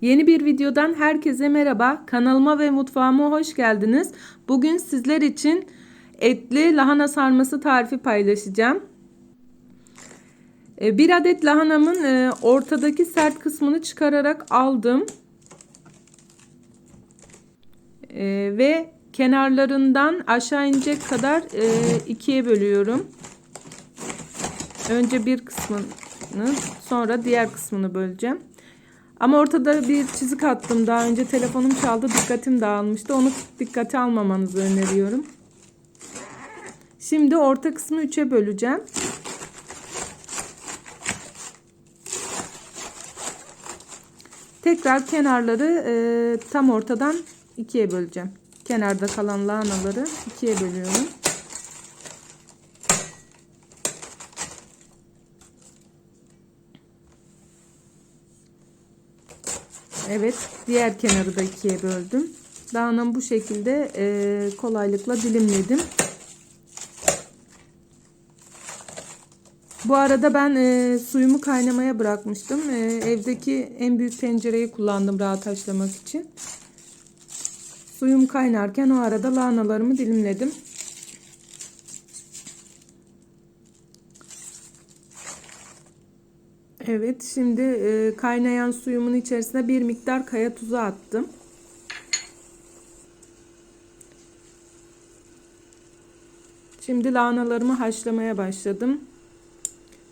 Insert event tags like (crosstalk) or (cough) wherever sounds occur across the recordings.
Yeni bir videodan herkese merhaba. Kanalıma ve mutfağıma hoş geldiniz. Bugün sizler için etli lahana sarması tarifi paylaşacağım. E, Bir adet lahanamın e, ortadaki sert kısmını çıkararak aldım. E, Ve kenarlarından aşağı inecek kadar ikiye bölüyorum. Önce bir kısmını sonra diğer kısmını böleceğim. Ama ortada bir çizik attım. Daha önce telefonum çaldı. Dikkatim dağılmıştı. Onu dikkate almamanızı öneriyorum. Şimdi orta kısmı 3'e böleceğim. Tekrar kenarları e, tam ortadan ikiye böleceğim. Kenarda kalan lahanaları ikiye bölüyorum. Evet, diğer kenarı da ikiye böldüm. Lahanamı bu şekilde e, kolaylıkla dilimledim. Bu arada ben e, suyumu kaynamaya bırakmıştım. E, evdeki en büyük tencereyi kullandım rahat haşlamak için. Suyum kaynarken o arada lahanalarımı dilimledim. Evet şimdi e, kaynayan suyumun içerisine bir miktar kaya tuzu attım. Şimdi lahanalarımı haşlamaya başladım.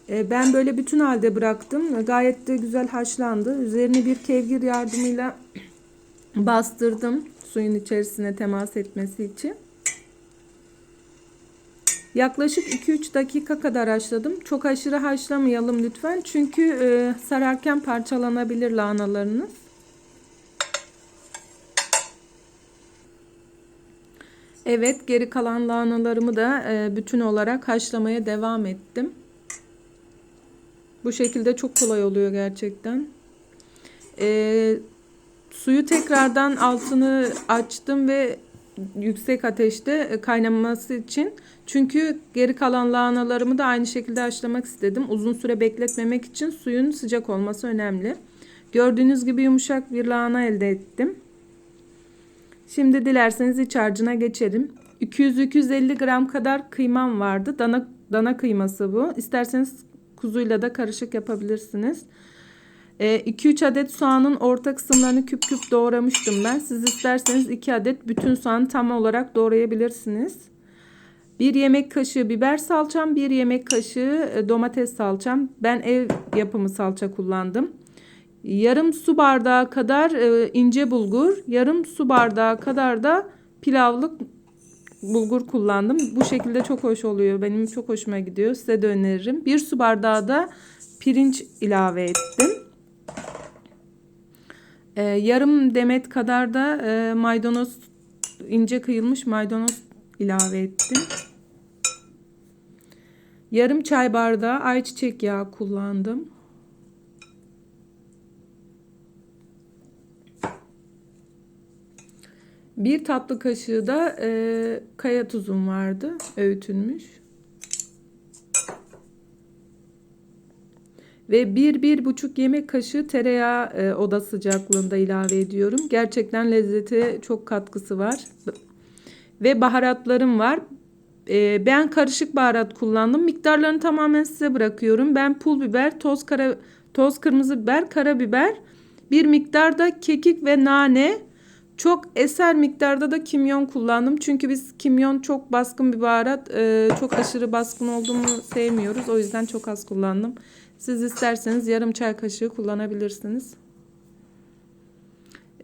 E, ben böyle bütün halde bıraktım. Gayet de güzel haşlandı. Üzerini bir kevgir yardımıyla (clears throat) bastırdım suyun içerisine temas etmesi için. Yaklaşık 2-3 dakika kadar haşladım. Çok aşırı haşlamayalım lütfen. Çünkü e, sararken parçalanabilir lahanalarınız. Evet geri kalan lahanalarımı da e, bütün olarak haşlamaya devam ettim. Bu şekilde çok kolay oluyor gerçekten. E, suyu tekrardan altını açtım ve yüksek ateşte kaynaması için. Çünkü geri kalan lahanalarımı da aynı şekilde haşlamak istedim. Uzun süre bekletmemek için suyun sıcak olması önemli. Gördüğünüz gibi yumuşak bir lahana elde ettim. Şimdi dilerseniz iç harcına geçelim. 200-250 gram kadar kıymam vardı. Dana, dana kıyması bu. İsterseniz kuzuyla da karışık yapabilirsiniz. 2-3 e, adet soğanın orta kısımlarını küp küp doğramıştım ben. Siz isterseniz 2 adet bütün soğanı tam olarak doğrayabilirsiniz. 1 yemek kaşığı biber salçam, 1 yemek kaşığı e, domates salçam. Ben ev yapımı salça kullandım. Yarım su bardağı kadar e, ince bulgur, yarım su bardağı kadar da pilavlık bulgur kullandım. Bu şekilde çok hoş oluyor. Benim çok hoşuma gidiyor. Size de öneririm. 1 su bardağı da pirinç ilave ettim. Ee, yarım demet kadar da e, maydanoz ince kıyılmış maydanoz ilave ettim. Yarım çay bardağı ayçiçek yağı kullandım. Bir tatlı kaşığı da e, kaya tuzum vardı öğütülmüş. Ve bir, bir buçuk yemek kaşığı tereyağı e, oda sıcaklığında ilave ediyorum. Gerçekten lezzete çok katkısı var. Ve baharatlarım var. E, ben karışık baharat kullandım. Miktarlarını tamamen size bırakıyorum. Ben pul biber, toz kara toz kırmızı biber, karabiber, bir miktar da kekik ve nane, çok eser miktarda da kimyon kullandım. Çünkü biz kimyon çok baskın bir baharat. E, çok aşırı baskın olduğunu sevmiyoruz. O yüzden çok az kullandım. Siz isterseniz yarım çay kaşığı kullanabilirsiniz.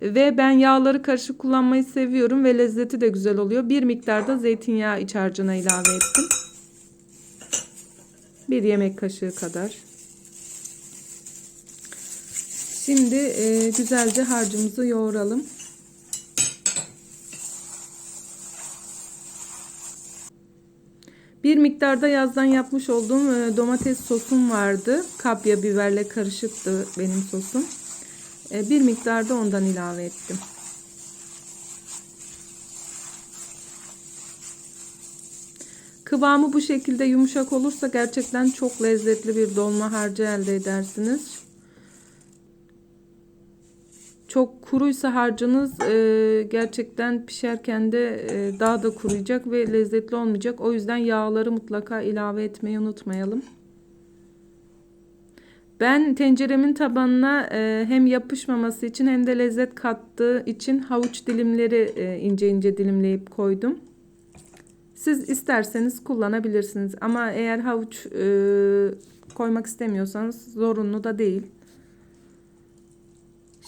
Ve ben yağları karışık kullanmayı seviyorum ve lezzeti de güzel oluyor. Bir miktarda zeytinyağı iç harcına ilave ettim. Bir yemek kaşığı kadar. Şimdi e, güzelce harcımızı yoğuralım. Bir miktarda yazdan yapmış olduğum e, domates sosum vardı. Kapya biberle karışıktı benim sosum. E, bir miktarda ondan ilave ettim. Kıvamı bu şekilde yumuşak olursa gerçekten çok lezzetli bir dolma harcı elde edersiniz. Çok kuruysa harcınız e, gerçekten pişerken de e, daha da kuruyacak ve lezzetli olmayacak. O yüzden yağları mutlaka ilave etmeyi unutmayalım. Ben tenceremin tabanına e, hem yapışmaması için hem de lezzet kattığı için havuç dilimleri e, ince ince dilimleyip koydum. Siz isterseniz kullanabilirsiniz ama eğer havuç e, koymak istemiyorsanız zorunlu da değil.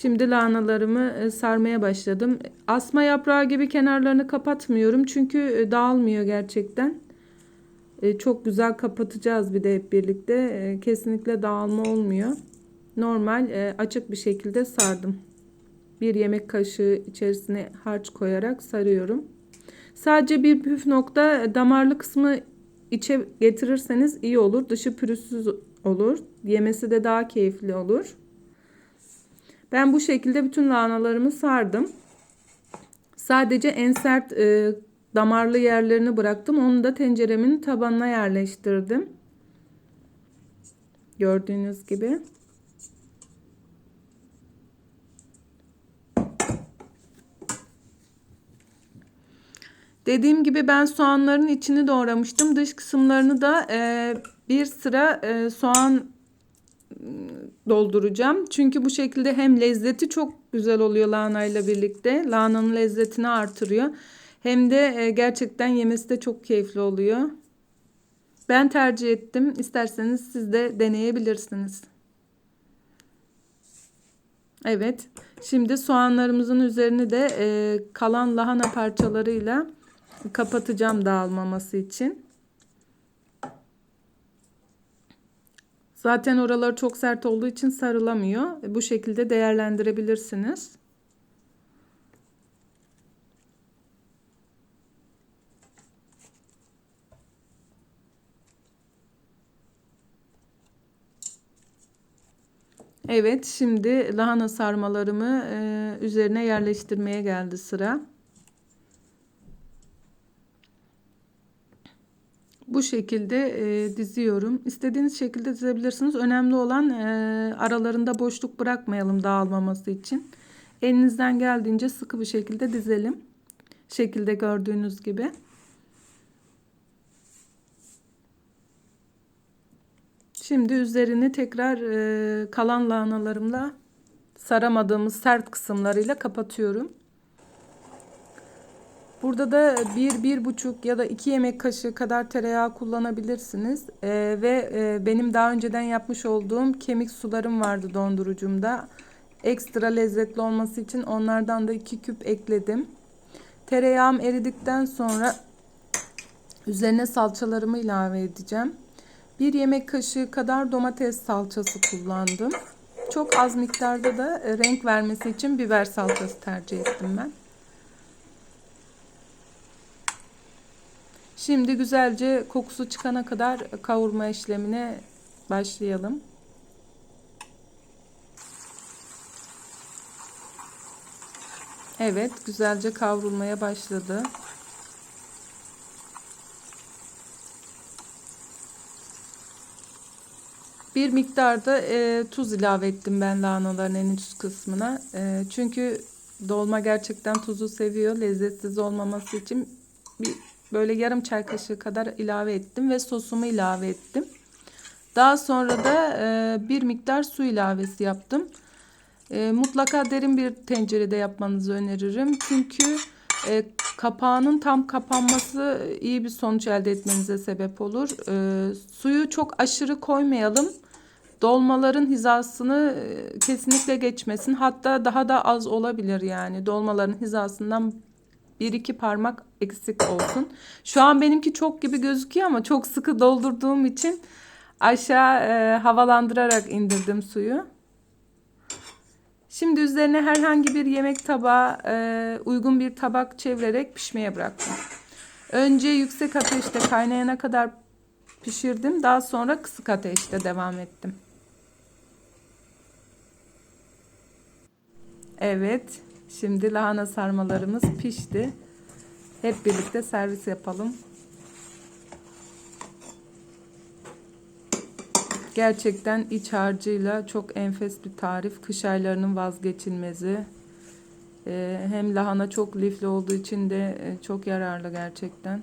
Şimdi lahanalarımı e, sarmaya başladım. Asma yaprağı gibi kenarlarını kapatmıyorum çünkü e, dağılmıyor gerçekten. E, çok güzel kapatacağız bir de hep birlikte. Kesinlikle dağılma olmuyor. Normal açık bir şekilde sardım. Bir yemek kaşığı içerisine harç koyarak sarıyorum. Sadece bir püf nokta damarlı kısmı içe getirirseniz iyi olur. Dışı pürüzsüz olur. Yemesi de daha keyifli olur. Ben bu şekilde bütün lahanalarımı sardım. Sadece en sert e, damarlı yerlerini bıraktım. Onu da tenceremin tabanına yerleştirdim. Gördüğünüz gibi. Dediğim gibi ben soğanların içini doğramıştım. Dış kısımlarını da e, bir sıra e, soğan dolduracağım. Çünkü bu şekilde hem lezzeti çok güzel oluyor lahanayla birlikte. Lahananın lezzetini artırıyor. Hem de e, gerçekten yemesi de çok keyifli oluyor. Ben tercih ettim. İsterseniz siz de deneyebilirsiniz. Evet. Şimdi soğanlarımızın üzerini de e, kalan lahana parçalarıyla kapatacağım dağılmaması için. Zaten oralar çok sert olduğu için sarılamıyor. Bu şekilde değerlendirebilirsiniz. Evet, şimdi lahana sarmalarımı e, üzerine yerleştirmeye geldi sıra. Şekilde e, diziyorum. İstediğiniz şekilde dizebilirsiniz. Önemli olan e, aralarında boşluk bırakmayalım dağılmaması için. Elinizden geldiğince sıkı bir şekilde dizelim. Şekilde gördüğünüz gibi. Şimdi üzerini tekrar e, kalan lahanalarımla saramadığımız sert kısımlarıyla kapatıyorum. Burada da bir, bir buçuk ya da iki yemek kaşığı kadar tereyağı kullanabilirsiniz. Ee, ve e, benim daha önceden yapmış olduğum kemik sularım vardı dondurucumda. Ekstra lezzetli olması için onlardan da iki küp ekledim. Tereyağım eridikten sonra üzerine salçalarımı ilave edeceğim. Bir yemek kaşığı kadar domates salçası kullandım. Çok az miktarda da e, renk vermesi için biber salçası tercih ettim ben. Şimdi güzelce kokusu çıkana kadar kavurma işlemine başlayalım. Evet, güzelce kavrulmaya başladı. Bir miktarda e, tuz ilave ettim ben lahanaların en üst kısmına. E, çünkü dolma gerçekten tuzu seviyor. Lezzetsiz olmaması için bir böyle yarım çay kaşığı kadar ilave ettim ve sosumu ilave ettim. Daha sonra da e, bir miktar su ilavesi yaptım. E, mutlaka derin bir tencerede yapmanızı öneririm. Çünkü e, kapağının tam kapanması iyi bir sonuç elde etmenize sebep olur. E, suyu çok aşırı koymayalım. Dolmaların hizasını e, kesinlikle geçmesin. Hatta daha da az olabilir yani. Dolmaların hizasından bir iki parmak eksik olsun. Şu an benimki çok gibi gözüküyor ama çok sıkı doldurduğum için aşağı e, havalandırarak indirdim suyu. Şimdi üzerine herhangi bir yemek tabağı e, uygun bir tabak çevirerek pişmeye bıraktım. Önce yüksek ateşte kaynayana kadar pişirdim. Daha sonra kısık ateşte devam ettim. Evet. Şimdi lahana sarmalarımız pişti. Hep birlikte servis yapalım. Gerçekten iç harcıyla çok enfes bir tarif. Kış aylarının vazgeçilmezi. Ee, hem lahana çok lifli olduğu için de e, çok yararlı gerçekten.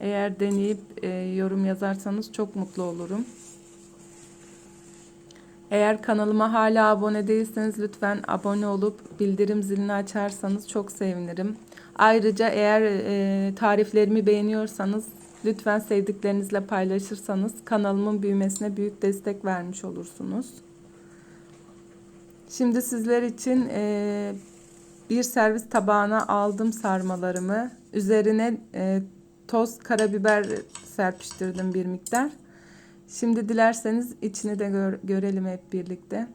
Eğer deneyip e, yorum yazarsanız çok mutlu olurum. Eğer kanalıma hala abone değilseniz lütfen abone olup bildirim zilini açarsanız çok sevinirim. Ayrıca eğer e, tariflerimi beğeniyorsanız lütfen sevdiklerinizle paylaşırsanız kanalımın büyümesine büyük destek vermiş olursunuz. Şimdi sizler için e, bir servis tabağına aldım sarmalarımı. Üzerine e, toz karabiber serpiştirdim bir miktar. Şimdi dilerseniz içini de gör- görelim hep birlikte.